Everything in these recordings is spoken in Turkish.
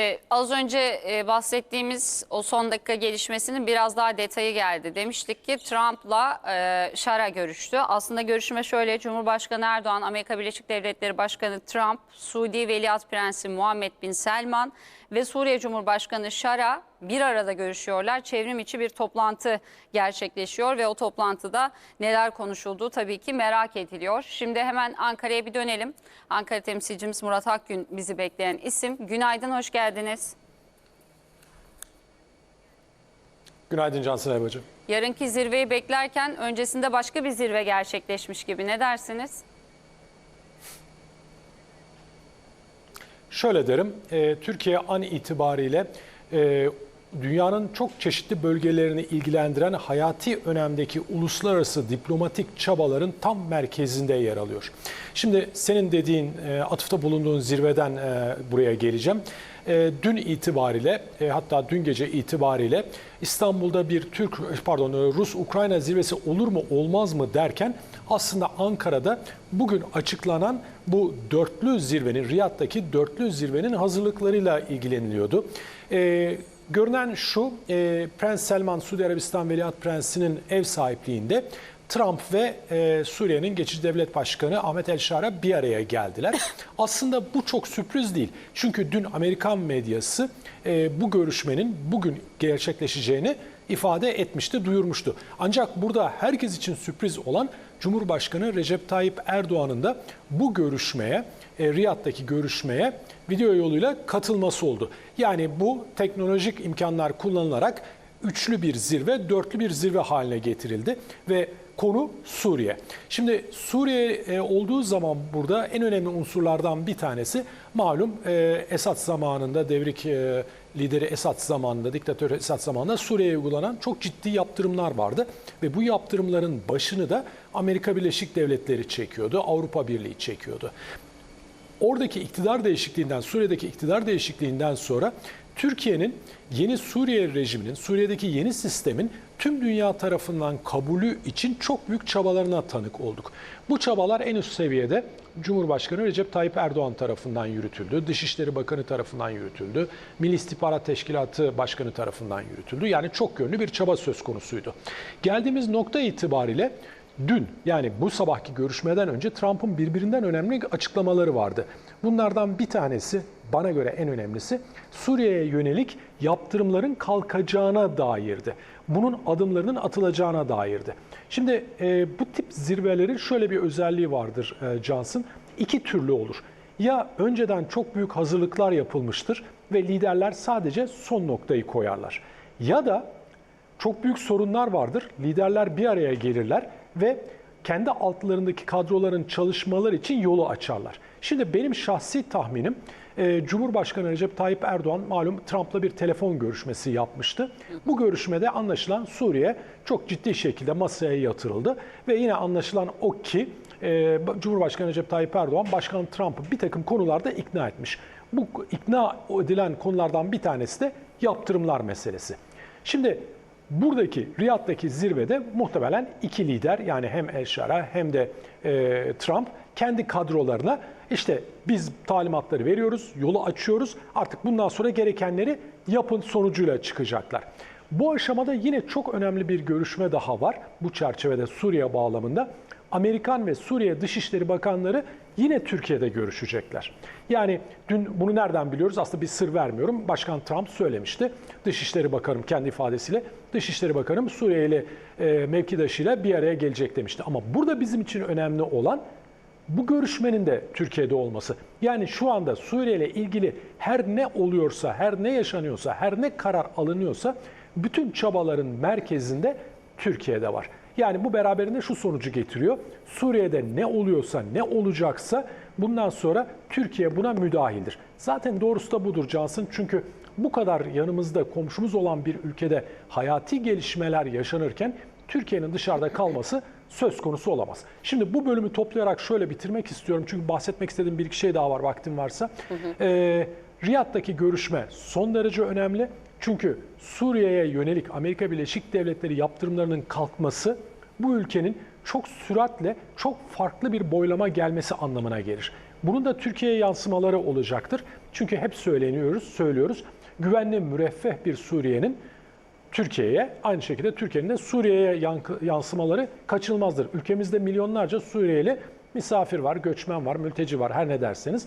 Ee, Az önce e, bahsettiğimiz o son dakika gelişmesinin biraz daha detayı geldi. Demiştik ki Trump'la e, Şara görüştü. Aslında görüşme şöyle Cumhurbaşkanı Erdoğan, Amerika Birleşik Devletleri Başkanı Trump, Suudi Veliaht Prensi Muhammed Bin Selman ve Suriye Cumhurbaşkanı Şara bir arada görüşüyorlar. Çevrim içi bir toplantı gerçekleşiyor ve o toplantıda neler konuşulduğu tabii ki merak ediliyor. Şimdi hemen Ankara'ya bir dönelim. Ankara temsilcimiz Murat Akgün bizi bekleyen isim. Günaydın, hoş geldiniz. Günaydın Cansın Aybacı. Yarınki zirveyi beklerken öncesinde başka bir zirve gerçekleşmiş gibi. Ne dersiniz? Şöyle derim, e, Türkiye an itibariyle e, dünyanın çok çeşitli bölgelerini ilgilendiren hayati önemdeki uluslararası diplomatik çabaların tam merkezinde yer alıyor. Şimdi senin dediğin, e, atıfta bulunduğun zirveden e, buraya geleceğim. E, dün itibariyle, e, hatta dün gece itibariyle İstanbul'da bir Türk, pardon e, Rus-Ukrayna zirvesi olur mu olmaz mı derken aslında Ankara'da bugün açıklanan bu dörtlü zirvenin, Riyad'daki dörtlü zirvenin hazırlıklarıyla ilgileniliyordu. Ee, görünen şu, e, Prens Selman, Suudi Arabistan Veliaht Prensi'nin ev sahipliğinde Trump ve e, Suriye'nin geçici devlet başkanı Ahmet El Şara bir araya geldiler. Aslında bu çok sürpriz değil. Çünkü dün Amerikan medyası e, bu görüşmenin bugün gerçekleşeceğini ifade etmişti, duyurmuştu. Ancak burada herkes için sürpriz olan Cumhurbaşkanı Recep Tayyip Erdoğan'ın da bu görüşmeye, e, Riyad'daki görüşmeye video yoluyla katılması oldu. Yani bu teknolojik imkanlar kullanılarak üçlü bir zirve, dörtlü bir zirve haline getirildi ve konu Suriye. Şimdi Suriye e, olduğu zaman burada en önemli unsurlardan bir tanesi malum e, Esad zamanında devrik e, lideri Esad zamanında, diktatör Esad zamanında Suriye'ye uygulanan çok ciddi yaptırımlar vardı ve bu yaptırımların başını da Amerika Birleşik Devletleri çekiyordu, Avrupa Birliği çekiyordu. Oradaki iktidar değişikliğinden, Suriye'deki iktidar değişikliğinden sonra Türkiye'nin yeni Suriye rejiminin, Suriye'deki yeni sistemin tüm dünya tarafından kabulü için çok büyük çabalarına tanık olduk. Bu çabalar en üst seviyede Cumhurbaşkanı Recep Tayyip Erdoğan tarafından yürütüldü, Dışişleri Bakanı tarafından yürütüldü, Milli İstihbarat Teşkilatı Başkanı tarafından yürütüldü. Yani çok yönlü bir çaba söz konusuydu. Geldiğimiz nokta itibariyle Dün yani bu sabahki görüşmeden önce Trump'ın birbirinden önemli açıklamaları vardı. Bunlardan bir tanesi bana göre en önemlisi Suriye'ye yönelik yaptırımların kalkacağına dairdi. Bunun adımlarının atılacağına dairdi. Şimdi e, bu tip zirvelerin şöyle bir özelliği vardır e, Johnson. İki türlü olur. Ya önceden çok büyük hazırlıklar yapılmıştır ve liderler sadece son noktayı koyarlar. Ya da çok büyük sorunlar vardır. Liderler bir araya gelirler ve kendi altlarındaki kadroların çalışmalar için yolu açarlar. Şimdi benim şahsi tahminim e, Cumhurbaşkanı Recep Tayyip Erdoğan malum Trump'la bir telefon görüşmesi yapmıştı. Bu görüşmede anlaşılan Suriye çok ciddi şekilde masaya yatırıldı ve yine anlaşılan o ki e, Cumhurbaşkanı Recep Tayyip Erdoğan Başkan Trump'ı bir takım konularda ikna etmiş. Bu ikna edilen konulardan bir tanesi de yaptırımlar meselesi. Şimdi buradaki Riyad'daki zirvede muhtemelen iki lider yani hem El Şara hem de e, Trump kendi kadrolarına işte biz talimatları veriyoruz, yolu açıyoruz. Artık bundan sonra gerekenleri yapın sonucuyla çıkacaklar. Bu aşamada yine çok önemli bir görüşme daha var bu çerçevede Suriye bağlamında. Amerikan ve Suriye Dışişleri Bakanları yine Türkiye'de görüşecekler. Yani dün bunu nereden biliyoruz? Aslında bir sır vermiyorum. Başkan Trump söylemişti. Dışişleri Bakanım kendi ifadesiyle Dışişleri Bakanım Suriye ile e, mevkidaşıyla bir araya gelecek demişti. Ama burada bizim için önemli olan bu görüşmenin de Türkiye'de olması. Yani şu anda Suriye ile ilgili her ne oluyorsa, her ne yaşanıyorsa, her ne karar alınıyorsa bütün çabaların merkezinde Türkiye'de var. Yani bu beraberinde şu sonucu getiriyor. Suriye'de ne oluyorsa, ne olacaksa bundan sonra Türkiye buna müdahildir. Zaten doğrusu da budur Cansın. Çünkü bu kadar yanımızda komşumuz olan bir ülkede hayati gelişmeler yaşanırken Türkiye'nin dışarıda kalması söz konusu olamaz. Şimdi bu bölümü toplayarak şöyle bitirmek istiyorum. Çünkü bahsetmek istediğim bir iki şey daha var vaktim varsa. Ee, Riyad'daki görüşme son derece önemli. Çünkü Suriye'ye yönelik Amerika Birleşik Devletleri yaptırımlarının kalkması bu ülkenin çok süratle çok farklı bir boylama gelmesi anlamına gelir. Bunun da Türkiye'ye yansımaları olacaktır. Çünkü hep söyleniyoruz, söylüyoruz. Güvenli, müreffeh bir Suriye'nin Türkiye'ye, aynı şekilde Türkiye'nin de Suriye'ye yansımaları kaçınılmazdır. Ülkemizde milyonlarca Suriyeli misafir var, göçmen var, mülteci var, her ne derseniz.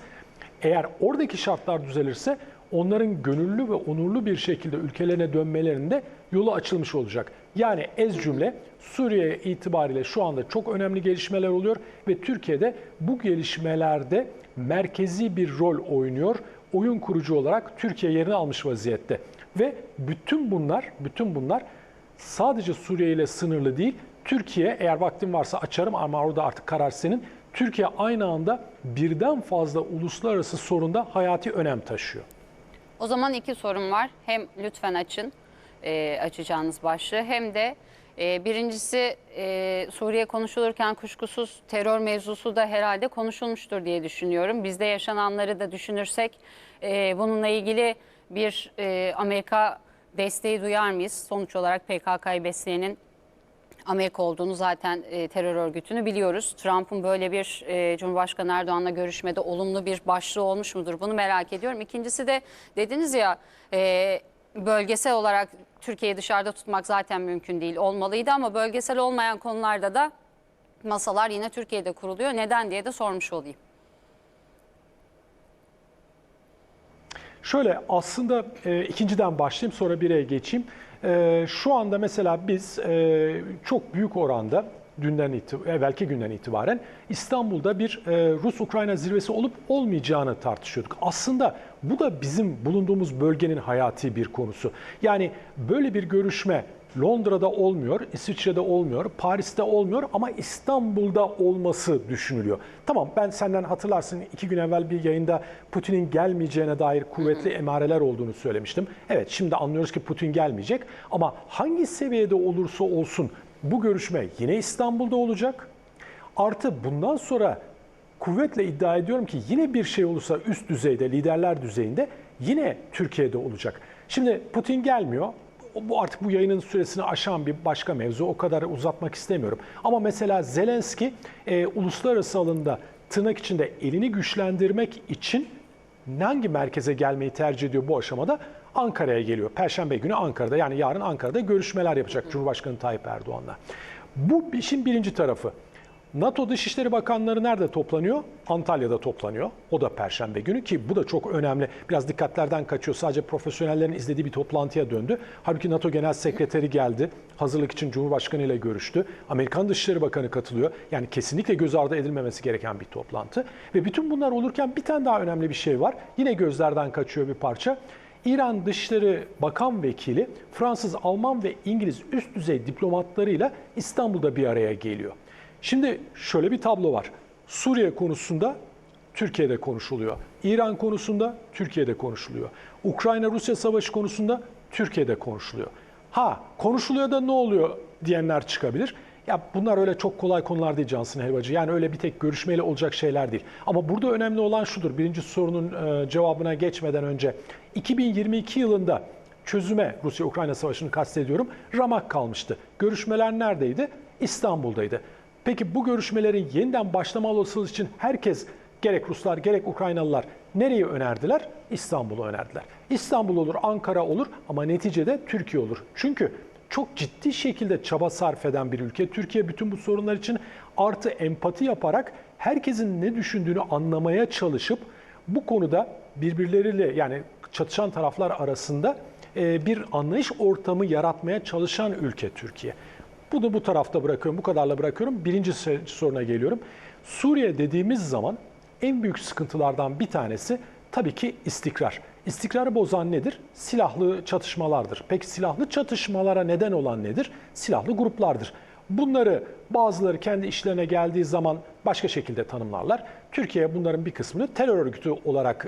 Eğer oradaki şartlar düzelirse onların gönüllü ve onurlu bir şekilde ülkelerine dönmelerinde yolu açılmış olacak. Yani ez cümle Suriye itibariyle şu anda çok önemli gelişmeler oluyor ve Türkiye'de bu gelişmelerde merkezi bir rol oynuyor. Oyun kurucu olarak Türkiye yerini almış vaziyette. Ve bütün bunlar, bütün bunlar sadece Suriye ile sınırlı değil. Türkiye eğer vaktim varsa açarım ama orada artık karar senin. Türkiye aynı anda birden fazla uluslararası sorunda hayati önem taşıyor. O zaman iki sorum var. Hem lütfen açın e, açacağınız başlığı hem de e, birincisi e, Suriye konuşulurken kuşkusuz terör mevzusu da herhalde konuşulmuştur diye düşünüyorum. Bizde yaşananları da düşünürsek e, bununla ilgili bir e, Amerika desteği duyar mıyız? Sonuç olarak PKK'yı besleyenin Amerika olduğunu zaten e, terör örgütünü biliyoruz. Trump'ın böyle bir e, Cumhurbaşkanı Erdoğan'la görüşmede olumlu bir başlığı olmuş mudur? Bunu merak ediyorum. İkincisi de dediniz ya e, bölgesel olarak Türkiye'yi dışarıda tutmak zaten mümkün değil olmalıydı ama bölgesel olmayan konularda da masalar yine Türkiye'de kuruluyor. Neden diye de sormuş olayım. Şöyle aslında e, ikinciden başlayayım sonra bireye geçeyim. E, şu anda mesela biz e, çok büyük oranda dünden itib- evvelki günden itibaren İstanbul'da bir e, Rus-Ukrayna zirvesi olup olmayacağını tartışıyorduk. Aslında bu da bizim bulunduğumuz bölgenin hayati bir konusu. Yani böyle bir görüşme Londra'da olmuyor, İsviçre'de olmuyor, Paris'te olmuyor ama İstanbul'da olması düşünülüyor. Tamam ben senden hatırlarsın iki gün evvel bir yayında Putin'in gelmeyeceğine dair kuvvetli emareler olduğunu söylemiştim. Evet şimdi anlıyoruz ki Putin gelmeyecek ama hangi seviyede olursa olsun bu görüşme yine İstanbul'da olacak. Artı bundan sonra kuvvetle iddia ediyorum ki yine bir şey olursa üst düzeyde, liderler düzeyinde yine Türkiye'de olacak. Şimdi Putin gelmiyor. Bu artık bu yayının süresini aşan bir başka mevzu. O kadar uzatmak istemiyorum. Ama mesela Zelenski e, uluslararası alanda tırnak içinde elini güçlendirmek için hangi merkeze gelmeyi tercih ediyor bu aşamada? Ankara'ya geliyor. Perşembe günü Ankara'da yani yarın Ankara'da görüşmeler yapacak Cumhurbaşkanı Tayyip Erdoğan'la. Bu işin birinci tarafı. NATO Dışişleri Bakanları nerede toplanıyor? Antalya'da toplanıyor. O da Perşembe günü ki bu da çok önemli. Biraz dikkatlerden kaçıyor. Sadece profesyonellerin izlediği bir toplantıya döndü. Halbuki NATO Genel Sekreteri geldi. Hazırlık için Cumhurbaşkanı ile görüştü. Amerikan Dışişleri Bakanı katılıyor. Yani kesinlikle göz ardı edilmemesi gereken bir toplantı. Ve bütün bunlar olurken bir tane daha önemli bir şey var. Yine gözlerden kaçıyor bir parça. İran Dışişleri Bakan Vekili Fransız, Alman ve İngiliz üst düzey diplomatlarıyla İstanbul'da bir araya geliyor. Şimdi şöyle bir tablo var. Suriye konusunda Türkiye'de konuşuluyor. İran konusunda Türkiye'de konuşuluyor. Ukrayna-Rusya savaşı konusunda Türkiye'de konuşuluyor. Ha konuşuluyor da ne oluyor diyenler çıkabilir. Ya bunlar öyle çok kolay konular değil Cansın Helvacı. Yani öyle bir tek görüşmeyle olacak şeyler değil. Ama burada önemli olan şudur. Birinci sorunun e, cevabına geçmeden önce 2022 yılında çözüme Rusya-Ukrayna savaşını kastediyorum. Ramak kalmıştı. Görüşmeler neredeydi? İstanbul'daydı. Peki bu görüşmelerin yeniden başlama olasılığı için herkes gerek Ruslar gerek Ukraynalılar nereyi önerdiler? İstanbul'u önerdiler. İstanbul olur, Ankara olur ama neticede Türkiye olur. Çünkü çok ciddi şekilde çaba sarf eden bir ülke. Türkiye bütün bu sorunlar için artı empati yaparak herkesin ne düşündüğünü anlamaya çalışıp bu konuda birbirleriyle yani çatışan taraflar arasında bir anlayış ortamı yaratmaya çalışan ülke Türkiye. Bunu bu tarafta bırakıyorum, bu kadarla bırakıyorum. Birinci soruna geliyorum. Suriye dediğimiz zaman en büyük sıkıntılardan bir tanesi tabii ki istikrar. İstikrarı bozan nedir? Silahlı çatışmalardır. Peki silahlı çatışmalara neden olan nedir? Silahlı gruplardır. Bunları bazıları kendi işlerine geldiği zaman başka şekilde tanımlarlar. Türkiye bunların bir kısmını terör örgütü olarak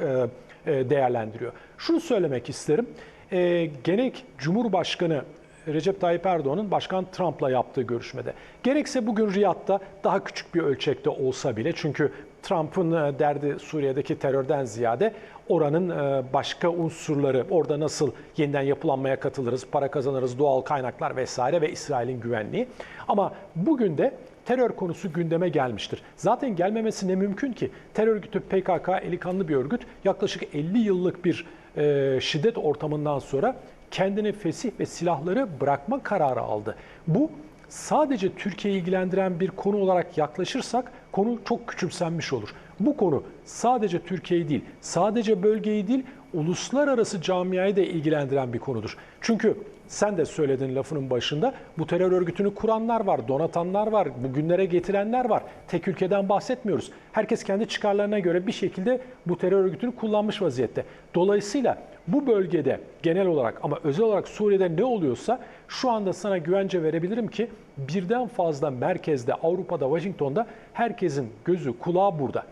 e, e, değerlendiriyor. Şunu söylemek isterim. E, gerek Cumhurbaşkanı Recep Tayyip Erdoğan'ın Başkan Trump'la yaptığı görüşmede. Gerekse bugün Riyad'da daha küçük bir ölçekte olsa bile çünkü Trump'ın e, derdi Suriye'deki terörden ziyade oranın e, başka unsurları, orada nasıl yeniden yapılanmaya katılırız, para kazanırız, doğal kaynaklar vesaire ve İsrail'in güvenliği. Ama bugün de terör konusu gündeme gelmiştir. Zaten gelmemesi ne mümkün ki? Terör örgütü PKK eli kanlı bir örgüt. Yaklaşık 50 yıllık bir e, şiddet ortamından sonra kendini fesih ve silahları bırakma kararı aldı. Bu sadece Türkiye'yi ilgilendiren bir konu olarak yaklaşırsak konu çok küçümsenmiş olur. Bu konu sadece Türkiye'yi değil, sadece bölgeyi değil, uluslararası camiayı da ilgilendiren bir konudur. Çünkü sen de söyledin lafının başında bu terör örgütünü kuranlar var, donatanlar var, bugünlere getirenler var. Tek ülkeden bahsetmiyoruz. Herkes kendi çıkarlarına göre bir şekilde bu terör örgütünü kullanmış vaziyette. Dolayısıyla bu bölgede genel olarak ama özel olarak Suriye'de ne oluyorsa şu anda sana güvence verebilirim ki birden fazla merkezde Avrupa'da, Washington'da herkesin gözü kulağı burada.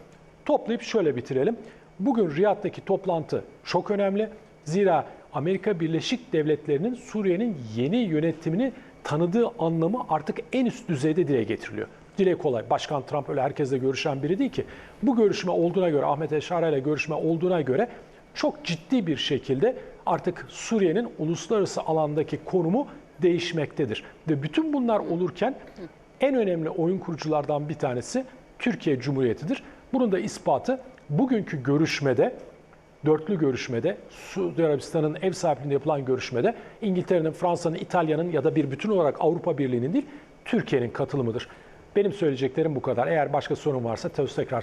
Toplayıp şöyle bitirelim. Bugün Riyad'daki toplantı çok önemli. Zira Amerika Birleşik Devletleri'nin Suriye'nin yeni yönetimini tanıdığı anlamı artık en üst düzeyde dile getiriliyor. Dile kolay. Başkan Trump öyle herkesle görüşen biri değil ki. Bu görüşme olduğuna göre, Ahmet Eşara ile görüşme olduğuna göre çok ciddi bir şekilde artık Suriye'nin uluslararası alandaki konumu değişmektedir. Ve bütün bunlar olurken en önemli oyun kuruculardan bir tanesi Türkiye Cumhuriyeti'dir. Bunun da ispatı bugünkü görüşmede, dörtlü görüşmede, Suudi Arabistan'ın ev sahipliğinde yapılan görüşmede İngiltere'nin, Fransa'nın, İtalya'nın ya da bir bütün olarak Avrupa Birliği'nin değil, Türkiye'nin katılımıdır. Benim söyleyeceklerim bu kadar. Eğer başka sorun varsa tekrar